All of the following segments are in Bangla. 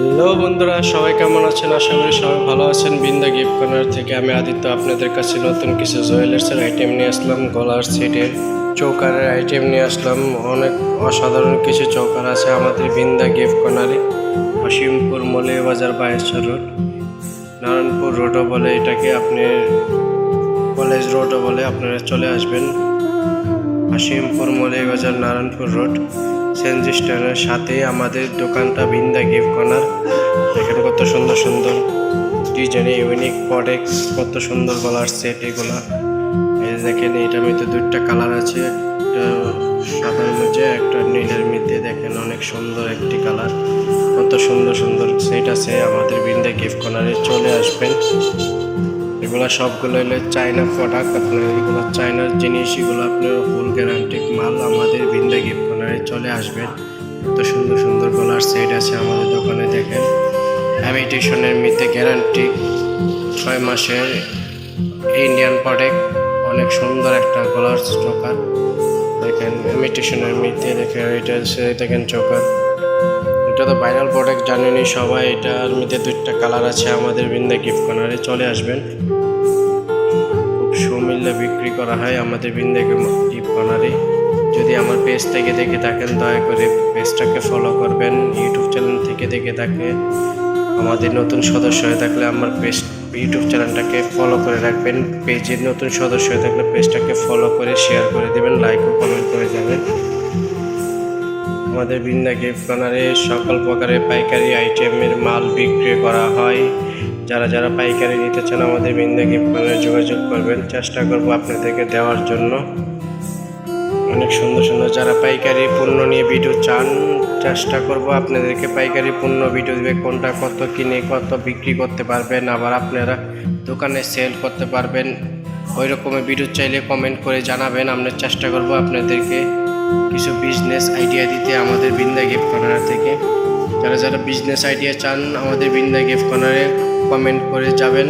হ্যালো বন্ধুরা, সবাই কেমন আছেন? আশা করি সবাই ভালো আছেন। বিন্দা গিফট কর্নার থেকে আমি আদিত্য আপনাদের কাছে নতুন কিছু জুয়েলার্সের আইটেম নিয়ে আসলাম, গলার সেটের চৌকারের আইটেম নিয়ে আসলাম। অনেক অসাধারণ কিছু চৌকার আছে আমাদের বিন্দা গিফট কর্নারে। অসীমপুর মলিয়া বাজার বাইশর রোড, নারায়ণপুর রোডও বলে এটাকে আপনি কলেজ রোডও বলে আপনারা চলে আসবেন। হাসিমপুর মলিয়া বাজার নারায়ণপুর রোড। সেনজি স্ট্যান্ডের সাথে আমাদের দোকানটা বিন্দা গিফট কর্নার এখানে কত সুন্দর সুন্দর ডিজাইনে ইউনিক প্রোডাক্টস কত সুন্দর গলার সেট এগুলা। এই দেখেন, এটার মধ্যে দুইটা কালার আছে। একটা সাদার মধ্যে, একটা নীলের মধ্যে। দেখেন, অনেক সুন্দর একটি কালার কত সুন্দর সুন্দর সেট আছে আমাদের বিন্দা গিফট কর্নারে চলে আসবেন। এগুলো সবগুলো হলো চায়না প্রোডাক্ট আপনার এগুলো চায়নার জিনিস, এগুলো আপনার ফুল গ্যারান্টিক মাল আমাদের বিন্দা গিফট চলে আসবেন। এত সুন্দর সুন্দর গলার সেট আছে আমাদের দোকানে, দেখেন। হ্যাবিটেশনের মিতে গ্যারান্টি ছয় মাসের ইন্ডিয়ান প্রোডাক্ট অনেক সুন্দর একটা গলার স্টোকার দেখেন ইমিটেশনের মিতে দেখেন, এটা দেখেন, চোকার। এটা তো ভাইরাল প্রোডাক্ট জানেনই সবাই, এটার মধ্যে দুইটা কালার আছে আমাদের বিন্দা গিফট কর্নারে চলে আসবেন। খুব সুমূল্যে বিক্রি করা হয় আমাদের বিন্দা গিফট কর্নারে যদি আমার পেজ থেকে দেখে থাকেন, দয়া করে পেজটাকে ফলো করবেন। ইউটিউব চ্যানেল থেকে দেখে থাকে। আমাদের নতুন সদস্য হয়ে থাকলে আমার পেজ ইউটিউব চ্যানেলটাকে ফলো করে রাখবেন। পেজের নতুন সদস্য হয়ে থাকলে পেজটাকে ফলো করে শেয়ার করে দেবেন লাইক ও কমেন্ট করে যাবেন আমাদের বিন্দা গিফট কর্নারে সকল প্রকারের পাইকারি আইটেমের মাল বিক্রি করা হয়। যারা যারা পাইকারি নিতে চান, আমাদের বিন্দা গিফট কর্নারে যোগাযোগ করবেন। চেষ্টা করব আপনাদেরকে দেওয়ার জন্য। অনেক সুন্দর সুন্দর। যারা পাইকারি পণ্য নিয়ে ভিডিও চান, চেষ্টা করব আপনাদেরকে পাইকারি পণ্য ভিডিও দেবে, কোনটা কত কিনে, কত বিক্রি করতে পারবেন, আবার আপনারা দোকানে সেল করতে পারবেন। ওই রকমের ভিডিও চাইলে কমেন্ট করে জানাবেন, আমরা চেষ্টা করব আপনাদেরকে কিছু বিজনেস আইডিয়া দিতে আমাদের বিন্দা গিফট কর্নার থেকে। যারা যারা বিজনেস আইডিয়া চান, আমাদের বিন্দা গিফট কর্নারে কমেন্ট করে যাবেন,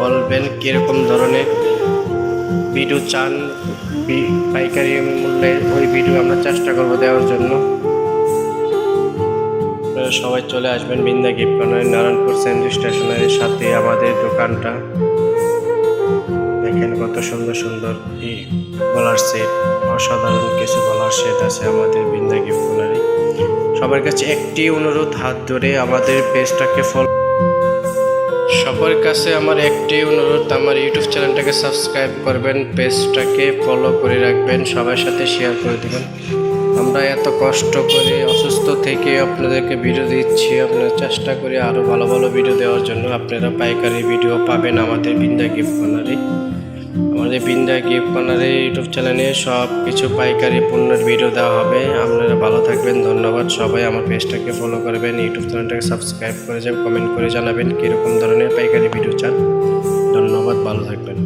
বলবেন কীরকম ধরনের ভিডিও চান। পাইকারি মূল্যে ওই ভিডিও আমরা চেষ্টা করব দেওয়ার জন্য। সবাই চলে আসবেন Binda gift corner Narayanpur central স্টেশনের সাথে আমাদের দোকানটা। দেখেন কত সুন্দর সুন্দর গলার সেট, অসাধারণ কিছু বলার সেট আছে আমাদের বিন্দা গিফট কর্নারে সবার কাছে একটি অনুরোধ, হাত ধরে আমাদের পেজটাকে ফলো সবার কাছে আমার একটি অনুরোধ, আমার ইউটিউব চ্যানেলটাকে সাবস্ক্রাইব করবেন, পেজটাকে ফলো করে রাখবেন, সবার সাথে শেয়ার করে দেবেন। আমরা এত কষ্ট করে অসুস্থ থেকে আপনাদেরকে ভিডিও দিচ্ছি, আপনারা চেষ্টা করে আরও ভালো ভালো ভিডিও দেওয়ার জন্য। আপনারা পাইকারি ভিডিও পাবেন আমাদের বিন্দা গিফট কর্নারে আমাদের বিন্দা গিফট কর্নারে ইউটিউব চ্যানেলে সব কিছু পাইকারি পণ্যের ভিডিও দেওয়া হবে। আপনারা ভালো থাকবেন, ধন্যবাদ। সবাই আমার পেজটাকে ফলো করবেন, ইউটিউব চ্যানেলটাকে সাবস্ক্রাইব করে যাবেন কমেন্ট করে জানাবেন কীরকম ধরনের পাইকারি ভিডিও চান। ধন্যবাদ, ভালো থাকবেন।